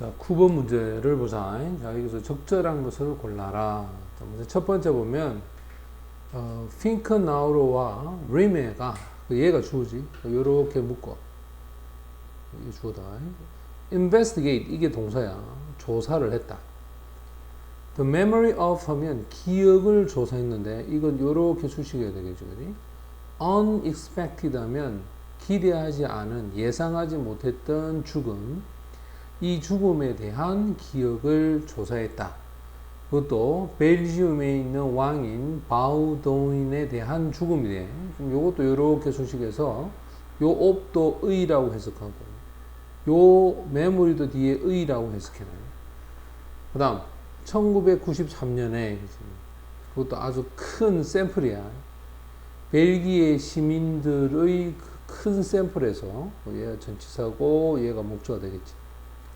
자, 9번 문제를 보자. 자, 여기서 적절한 것을 골라라. 자, 먼저 첫 번째 보면, 어, 핑크나우로와 리메가, 그 얘가 주어지. 요렇게 묶어. 이게 주어다. investigate, 이게 동사야. 조사를 했다. The memory of 하면 기억을 조사했는데, 이건 요렇게 수식해야 되겠죠. 그지? unexpected 하면 기대하지 않은, 예상하지 못했던 죽음. 이 죽음에 대한 기억을 조사했다. 그것도 벨지움에 있는 왕인 바우도인에 대한 죽음이래. 요것도 이렇게 수식해서 요 옵도 의라고 해석하고 요 메모리도 뒤에 의라고 해석해놔요. 그 다음 1993년에 그것도 아주 큰 샘플이야. 벨기에 시민들의 그큰 샘플에서 얘가 전치사고 얘가 목조가 되겠지.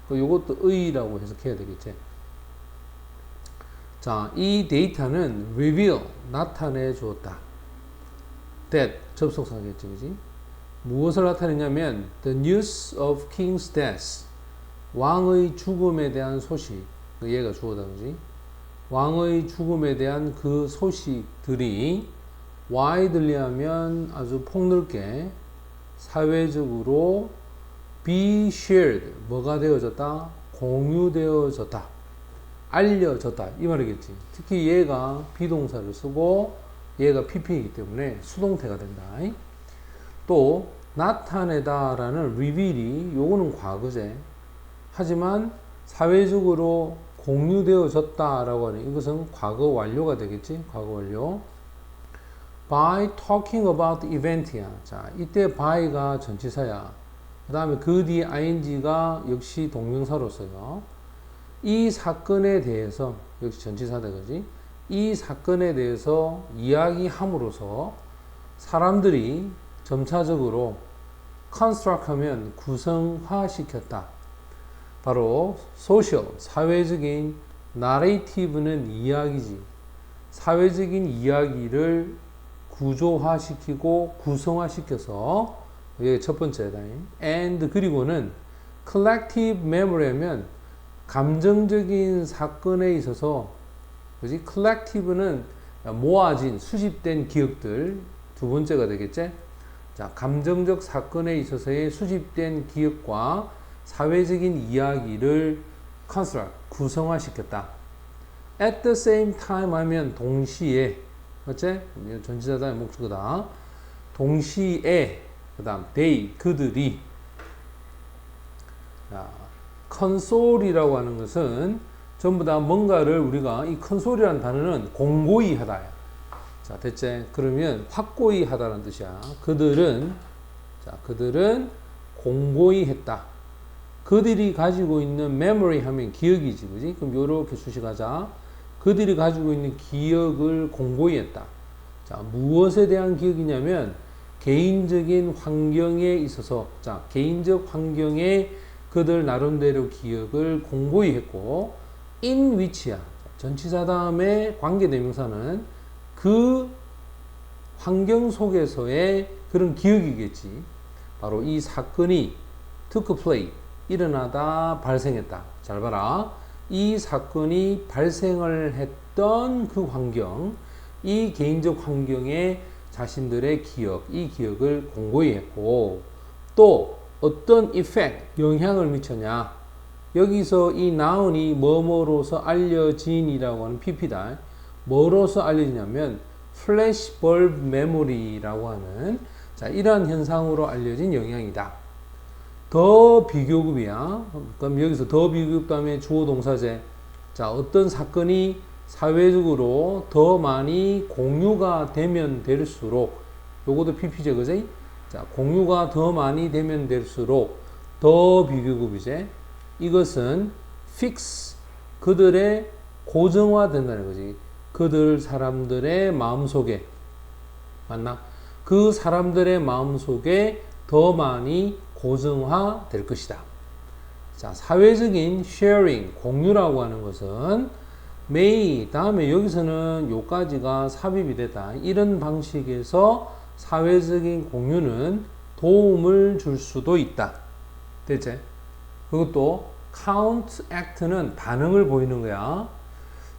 그 요것도 의라고 해석해야 되겠지. 자, 이 데이터는 reveal, 나타내 주었다. that, 접속사겠지, 그지? 무엇을 나타내냐면, the news of king's death, 왕의 죽음에 대한 소식, 그 얘가 주어다, 그지? 왕의 죽음에 대한 그 소식들이 widely 하면 아주 폭넓게 사회적으로 be shared. 뭐가 되어졌다? 공유되어졌다. 알려졌다. 이 말이겠지. 특히 얘가 비동사를 쓰고 얘가 pp이기 때문에 수동태가 된다. 또 나타내다 라는 reveal이 요거는 과거제. 하지만 사회적으로 공유되어졌다 라고 하는 이것은 과거 완료가 되겠지? 과거 완료. By talking about the event이야 자 이때 by가 전치사야 그 다음에 그 뒤에 ing가 역시 동명사로서요. 이 사건에 대해서 역시 전치사다 그지? 이 사건에 대해서 이야기함으로써 사람들이 점차적으로 construct하면 구성화시켰다. 바로 social 사회적인 narrative는 이야기지. 사회적인 이야기를 구조화시키고 구성화시켜서 이게 첫 번째다. and 그리고는 collective memory하면 감정적인 사건에 있어서 그지? collective는 모아진 수집된 기억들 두 번째가 되겠지? 자, 감정적 사건에 있어서의 수집된 기억과 사회적인 이야기를 construct 구성화 시켰다. at the same time 하면 동시에 맞지? 전치사다 목적어다. 동시에 그 다음 they 그들이. 자, 컨솔이라고 하는 것은 전부 다 뭔가를 우리가 이 컨솔이라는 단어는 공고히 하다 자 됐지 그러면 확고히 하다는 뜻이야. 그들은 자 그들은 공고히 했다. 그들이 가지고 있는 memory 하면 기억이지 그지? 그럼 요렇게 수식하자. 그들이 가지고 있는 기억을 공고히 했다. 자 무엇에 대한 기억이냐면 개인적인 환경에 있어서 자 개인적 환경에 그들 나름대로 기억을 공고히 했고 in which야 전치사 다음에 관계대명사는 그 환경 속에서의 그런 기억이겠지. 바로 이 사건이 took place 일어나다 발생했다. 잘 봐라. 이 사건이 발생을 했던 그 환경 이 개인적 환경에 자신들의 기억, 이 기억을 공고히 했고 또 어떤 effect, 영향을 미쳤냐? 여기서 이 noun이 뭐뭐로서 알려진이라고 하는 pp다 뭐로서 알려지냐면 flash bulb memory라고 하는 자 이러한 현상으로 알려진 영향이다. 더 비교급이야. 그럼 여기서 더 비교급 다음에 주어 동사제. 자 어떤 사건이 사회적으로 더 많이 공유가 되면 될수록 요것도 PP제 그지? 자, 공유가 더 많이 되면 될수록 더 비교급이제 이것은 fix 그들의 고정화 된다는 거지. 그들 사람들의 마음속에 맞나? 그 사람들의 마음속에 더 많이 고정화 될 것이다. 자, 사회적인 sharing, 공유라고 하는 것은 may 다음에 여기서는 요까지가 삽입이 되다. 이런 방식에서 사회적인 공유는 도움을 줄 수도 있다. 됐지? 그것도 count act는 반응을 보이는 거야.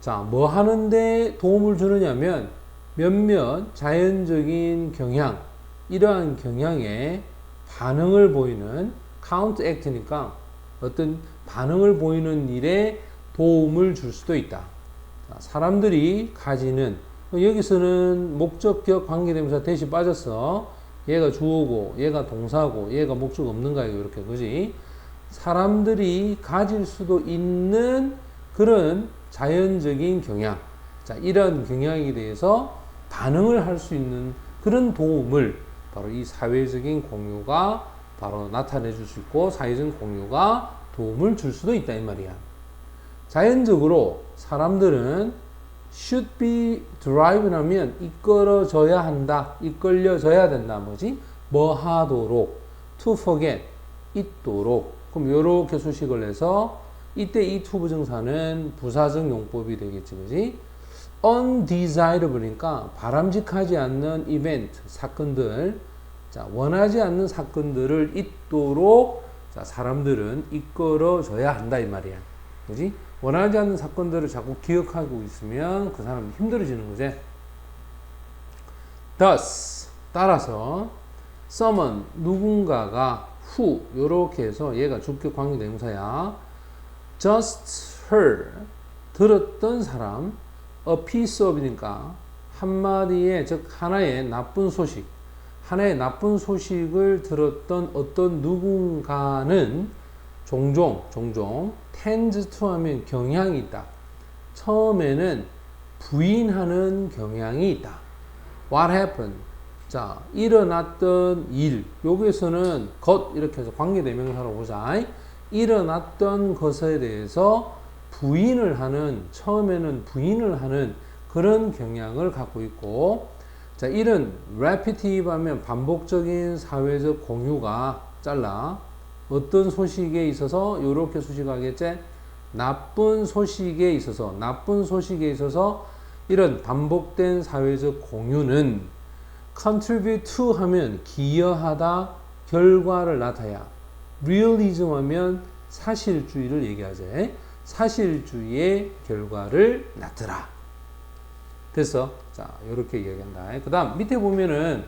자, 뭐 하는데 도움을 주느냐면 몇몇 자연적인 경향, 이러한 경향에 반응을 보이는 count act니까 어떤 반응을 보이는 일에 도움을 줄 수도 있다. 자, 사람들이 가지는 여기서는 목적격 관계대명사 대시 빠졌어. 얘가 주어고, 얘가 동사고, 얘가 목적 없는가 이렇게 그지? 사람들이 가질 수도 있는 그런 자연적인 경향. 자, 이런 경향에 대해서 반응을 할 수 있는 그런 도움을 바로 이 사회적인 공유가 바로 나타내 줄 수 있고 사회적인 공유가 도움을 줄 수도 있다 이 말이야. 자연적으로 사람들은 should be driven 하면 이끌어져야 한다. 이끌려져야 된다. 뭐지? 뭐 하도록 to forget 잊도록 그럼 요렇게 수식을 해서 이때 이 to 부정사는 부사적 용법이 되겠지. 그지? undesirable니까 바람직하지 않는 이벤트, 사건들 자, 원하지 않는 사건들을 잊도록 자, 사람들은 이끌어줘야 한다 이 말이야. 그지? 원하지 않는 사건들을 자꾸 기억하고 있으면 그 사람은 힘들어지는 거지. thus 따라서 someone 누군가가 who 요렇게 해서 얘가 주격 관계 대명사야. just heard 들었던 사람 a piece of이니까 한마디의 즉 하나의 나쁜 소식 하나의 나쁜 소식을 들었던 어떤 누군가는 종종 종종 tends to 하면 경향이 있다. 처음에는 부인하는 경향이 있다. What happened? 자, 일어났던 일. 여기서는 것 이렇게 해서 관계대명사로 보자. 일어났던 것에 대해서 부인을 하는 처음에는 부인을 하는 그런 경향을 갖고 있고 자, 이런 repetitive 하면 반복적인 사회적 공유가 잘라 어떤 소식에 있어서 이렇게 수식하겠지? 나쁜 소식에 있어서 나쁜 소식에 있어서 이런 반복된 사회적 공유는 contribute to 하면 기여하다 결과를 나타야 realism 하면 사실주의를 얘기하지. 사실주의의 결과를 나타라. 됐어? 자 이렇게 얘기한다. 그 다음 밑에 보면은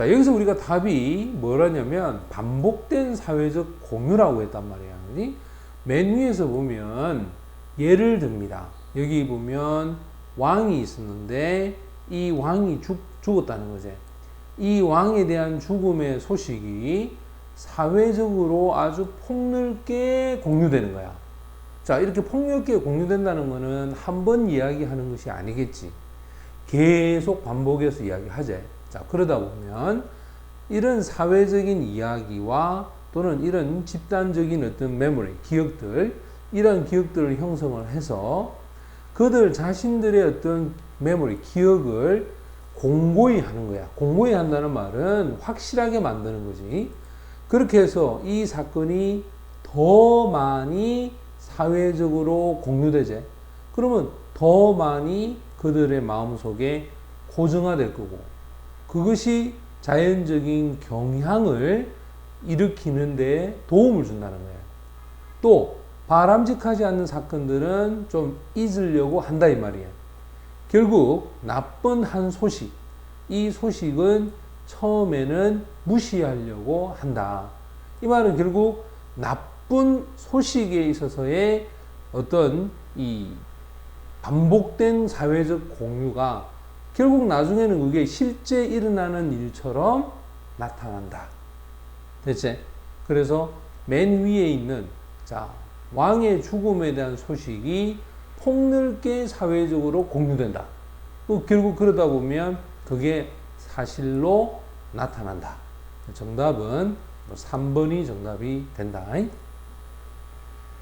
자, 여기서 우리가 답이 뭐라냐면 반복된 사회적 공유라고 했단 말이야. 그지? 맨 위에서 보면 예를 듭니다. 여기 보면 왕이 있었는데 이 왕이 죽, 죽었다는 거지. 이 왕에 대한 죽음의 소식이 사회적으로 아주 폭넓게 공유되는 거야. 자, 이렇게 폭넓게 공유된다는 거는 한 번 이야기하는 것이 아니겠지. 계속 반복해서 이야기하재. 자, 그러다 보면 이런 사회적인 이야기와 또는 이런 집단적인 어떤 메모리, 기억들, 이런 기억들을 형성을 해서 그들 자신들의 어떤 메모리, 기억을 공고히 하는 거야. 공고히 한다는 말은 확실하게 만드는 거지. 그렇게 해서 이 사건이 더 많이 사회적으로 공유되지. 그러면 더 많이 그들의 마음 속에 고정화될 거고, 그것이 자연적인 경향을 일으키는 데 도움을 준다는 거예요. 또 바람직하지 않는 사건들은 좀 잊으려고 한다 이 말이에요. 결국 나쁜 한 소식, 이 소식은 처음에는 무시하려고 한다. 이 말은 결국 나쁜 소식에 있어서의 어떤 이 반복된 사회적 공유가 결국 나중에는 그게 실제 일어나는 일처럼 나타난다. 됐지? 그래서 맨 위에 있는 자 왕의 죽음에 대한 소식이 폭넓게 사회적으로 공유된다. 결국 그러다 보면 그게 사실로 나타난다. 정답은 3번이 정답이 된다.